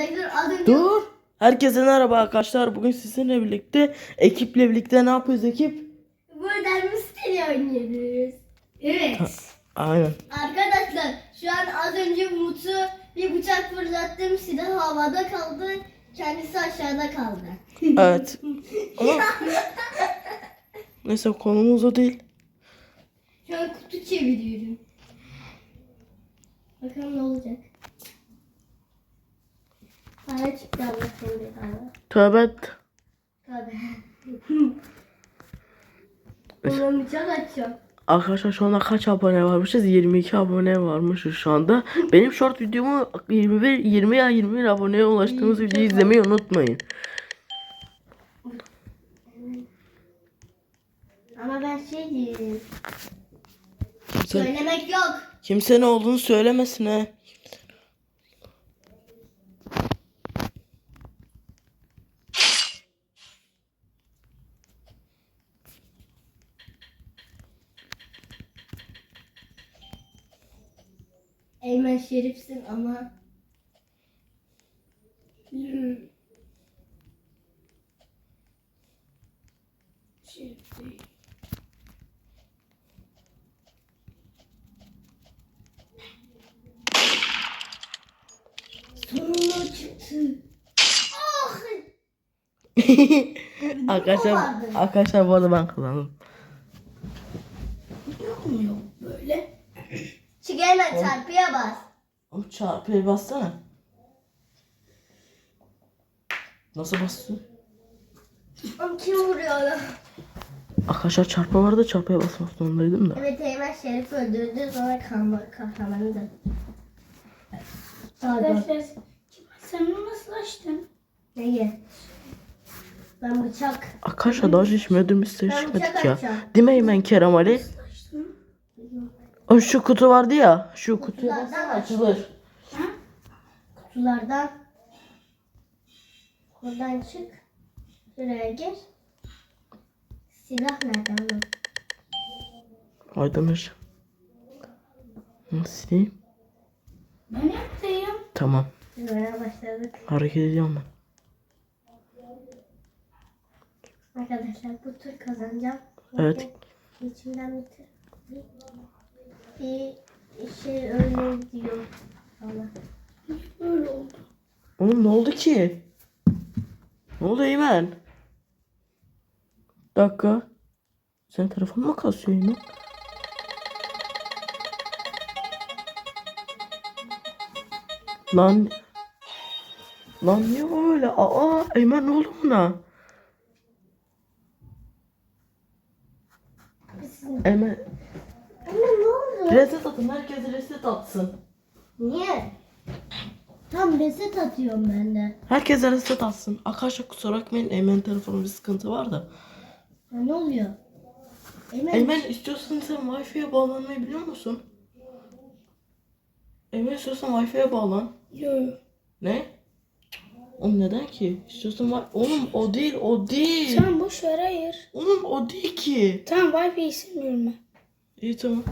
arkadaşlar az önce Dur. Herkese merhaba arkadaşlar. Bugün sizinle birlikte ekiple birlikte ne yapıyoruz ekip? buradan misteri oynuyoruz. Evet. Aynen. Arkadaşlar şu an az önce Umut'u bir bıçak fırlattım. Silah havada kaldı. Kendisi aşağıda kaldı. Evet. Ama neyse konumuz o değil. Şu an kutu çeviriyorum. Bakalım ne olacak. Para çıktı Allah seni para. Tövbe et. Bıçak açacağım. Arkadaşlar şu anda kaç abone varmışız? 22 abone varmışız şu anda. Benim short videomu 21 20 ya 21 aboneye ulaştığımız videoyu izlemeyi unutmayın. Ama ben şey diyeyim. Kimse, Söylemek yok. kimse ne olduğunu söylemesin he. Eymen şerifsin ama Sonunda çıktı. Ah! arkadaşlar arkadaşlar bu arada ben kazandım. Olmuyor böyle. Çık hemen çarpıya bas. Oğlum çarpıya bassana. Nasıl bastın? Oğlum kim vuruyor lan? Arkadaşlar çarpı vardı çarpıya basmak zorundaydım da. Evet Eymen Şerif öldürdü sonra kan kahramanı Pardon. Arkadaşlar sen onu nasıl açtın? Neyi? Ben bıçak. Arkadaşlar daha hiç ödüm isteği Ben bıçak ya. açacağım. Değil mi Eymen Kerem Ali? O şu kutu vardı ya. Şu kutuya Kutulardan açılır. Kutulardan. Buradan çık. Şuraya gir. Silah nerede oğlum? Aydınır. Nasıl diyeyim? Ben yaptım. Tamam. Şuraya başladık. Hareket ediyorum ben. Arkadaşlar bu tur kazanacağım. Evet. İçimden bir tır. Bir şey öyle diyor. Ama. Böyle oldu. Oğlum ne oldu ki? Ne oldu Eymen? Dakika. Sen telefon mu kasıyor Eymen? Lan. Lan niye öyle? Aa Eymen ne oldu buna? Eymen Anne ne oldu? reset atın. Herkes reset atsın. Niye? Tam reset atıyorum ben de. Herkes reset atsın. Arkadaşlar kusura bakmayın Eymen telefonun bir sıkıntı var da. Ya ne oluyor? Eymen, Eymen istiyorsan sen Wi-Fi'ye bağlanmayı biliyor musun? Eymen istiyorsan Wi-Fi'ye bağlan. Yok. Ne? Oğlum neden ki? İstiyorsan wi- Oğlum o değil o değil. Tamam boş ver hayır. Oğlum o değil ki. Tamam Wi-Fi istemiyorum ben. İyi tamam.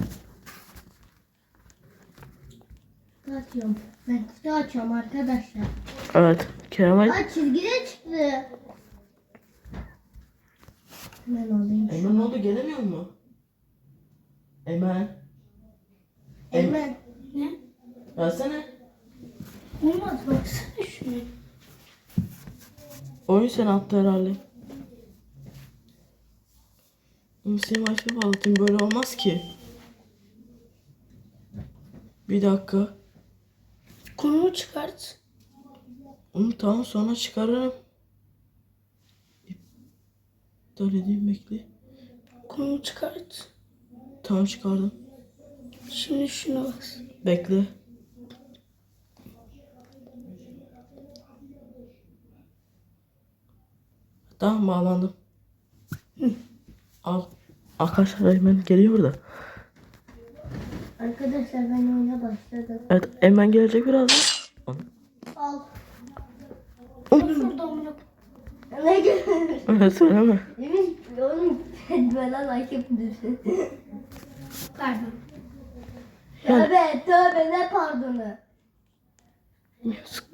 kutu açıyorum. Ben kutu açıyorum arkadaşlar. Evet. Kerem Ali. Aa çizgide çıktı. Hemen alayım. Eymen ne oldu gelemiyor mu? Eymen. Eymen. Ne? Versene. Olmaz baksana şuna. Oyun sen attı herhalde. Oğlum seni bağlatayım böyle olmaz ki. Bir dakika. Konumu çıkart. Onu tamam sonra çıkarırım. İptal edeyim bekle. Konumu çıkart. Tamam çıkardım. Şimdi şuna bas. Bekle. Tamam bağlandım. Al. Arkadaşlar hemen geliyor da. Arkadaşlar ben oyuna başladım. Evet hemen gelecek birazdan. Al. Ne görüyorsun? Öyle söyleme. Emin oğlum bana like yapıyorsun. Pardon. Tövbe tövbe ne pardonu.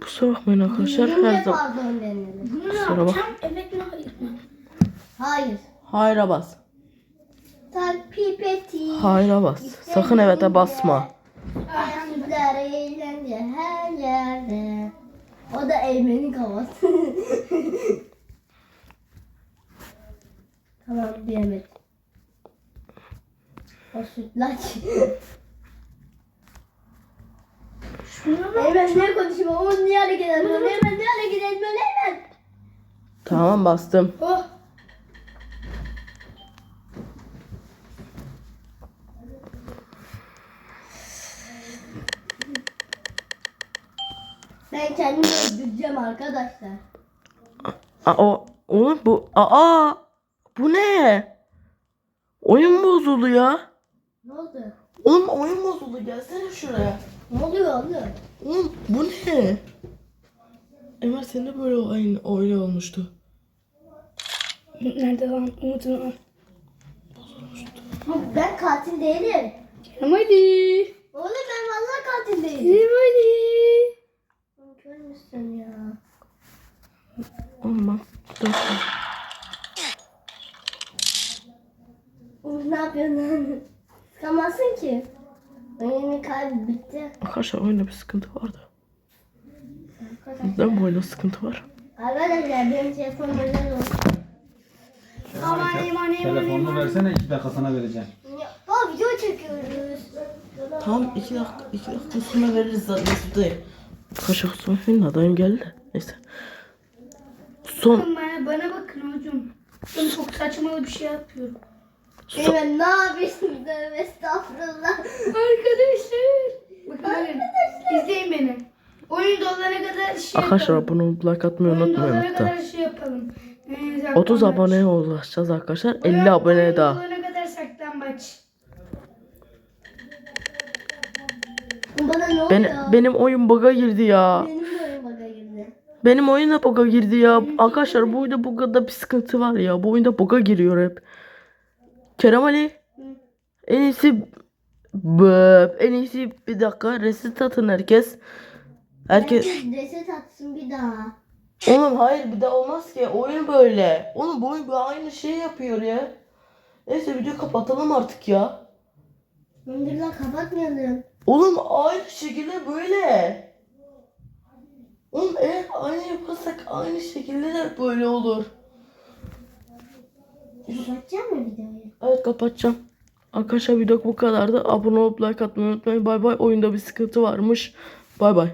Kusura bakmayın arkadaşlar. Her zaman. pardon denilir. Bunu ne Kusura yapacağım? Evet mi hayır mı? Hayır. Hayra bas. Pipeti. Hayra bas. Sakın evete basma. Çocuklar eğlence her yerde. O da Eymen'in kafası. tamam diyemedim. O sütlaç. Eymen ne konuşuyor? O niye hareket etmiyor? Eymen niye hareket etmiyor? Eymen. Tamam bastım. Oh. Ben kendimi öldüreceğim arkadaşlar. Aa, o, oğlum bu. Aa, bu ne? Oyun bozuldu ya. Ne oldu? Oğlum oyun bozuldu. Gelsene şuraya. Ne oluyor oğlum? Oğlum bu ne? Ömer senin de böyle aynı öyle olmuştu. Nerede lan? Umut'un al. Ben katil değilim. Hadi. Oğlum ben vallahi katil değilim. Hadi. Kör müsün ya? Oğlum bak. Dur. Ne yapıyorsun lan? Sıkamazsın ki. Oyunun kalbi bitti. Arkadaşlar oyunda bir sıkıntı vardı. Neden bu oyunda sıkıntı var? Arkadaşlar benim telefonum özel olsun. Aman aman aman Telefonunu aman. versene iki dakika sana vereceğim. Ya, Baba video çekiyoruz. Tamam iki dakika, iki dakika sonra veririz zaten. Arkadaşlar kusura bakmayın adayım geldi. Neyse. Son, Bana, bana bakın hocam. Ben çok saçma bir şey yapıyorum. Eymen ne yapıyorsun? Tövbe estağfurullah. Arkadaşlar. Bakın bakın. İzleyin beni. Oyun dolana kadar şey arkadaşlar yapalım. olup like atmayı Oyun unutmayın dolana lütfen. kadar şey yapalım. Ee, 30 saklambaç. aboneye ulaşacağız arkadaşlar. Oyun- 50 abone oyun daha. dolana kadar saklambaç. Bana ne oluyor? Ben, benim oyun bug'a girdi ya. Benim de oyun baga girdi. Benim oyun da bug'a girdi ya. Arkadaşlar bu oyunda bug'da bir sıkıntı var ya. Bu oyunda bug'a giriyor hep. Kerem Ali. En iyisi Böp. En iyisi bir dakika reset atın herkes. Herkes. Reset atsın bir daha. Oğlum hayır bir daha olmaz ki. Oyun böyle. Oğlum bu oyun aynı şey yapıyor ya. Neyse video kapatalım artık ya. Dur lan kapatmayalım. Oğlum aynı şekilde böyle. Oğlum eğer aynı yaparsak aynı şekilde de böyle olur. Kapatacak mı videoyu? Evet kapatacağım. Arkadaşlar video bu kadardı. Abone olup like atmayı unutmayın. Bay bay. Oyunda bir sıkıntı varmış. Bay bay.